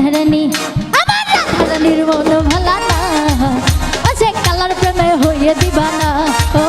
রাধারানী আমার রাধারানীর মন ভালা না। আছে কালার প্রেমে হইয়ে দিবানা। ও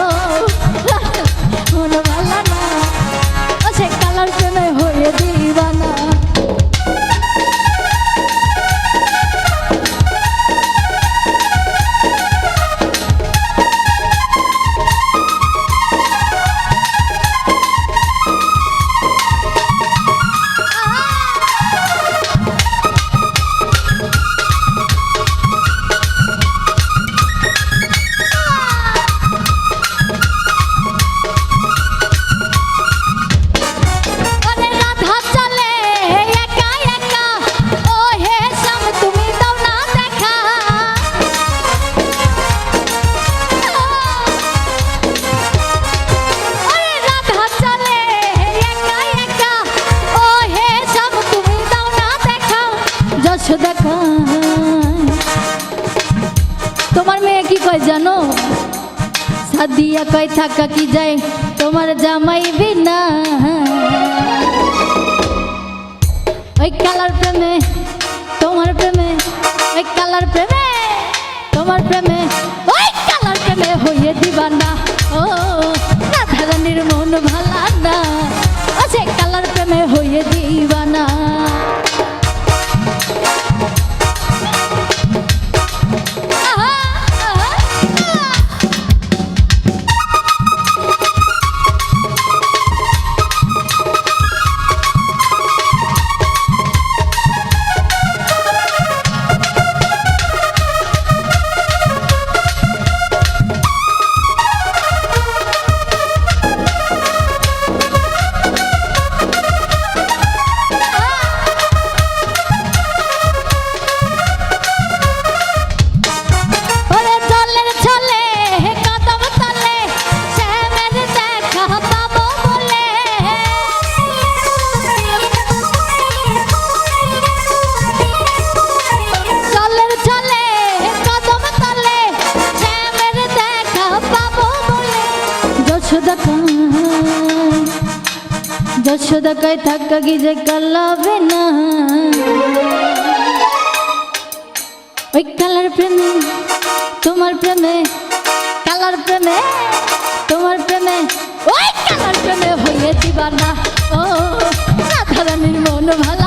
কয় জানো? সাদিয়া কয়, থাকা কি যায়? তোমার জামাই বিনা। ওই কালার প্রেমে, তোমার প্রেমে, ওই কালার প্রেমে, তোমার প্রেমে, ওই কালার প্রেমে হইয়ে দিবানা। ও, রাধারানীর মন ভালা না সে কালার প্রেমে হইয়ে দিবানা। যশোদা যশোদা থাকা কি যে কালাবে না। ওই কালার প্রেমে, তোমার প্রেমে, কালার প্রেমে, তোমার প্রেমে, ওই কালার প্রেমে হইয়ে দিবানা ও, রাধারানীর মন ভালা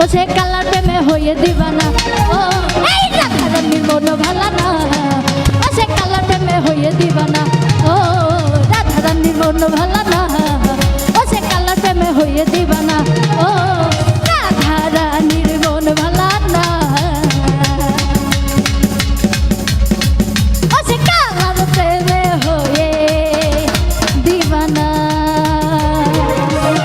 ও সে কালার প্রেমে হয়ে দিবানা। ও, এই রাধা রানীর মন ভালা না ও সে কালার প্রেমে হয়ে দিবানা। ও, রাধা রানীর মন ভালা না ও সে কালার প্রেমে হয়ে দিবা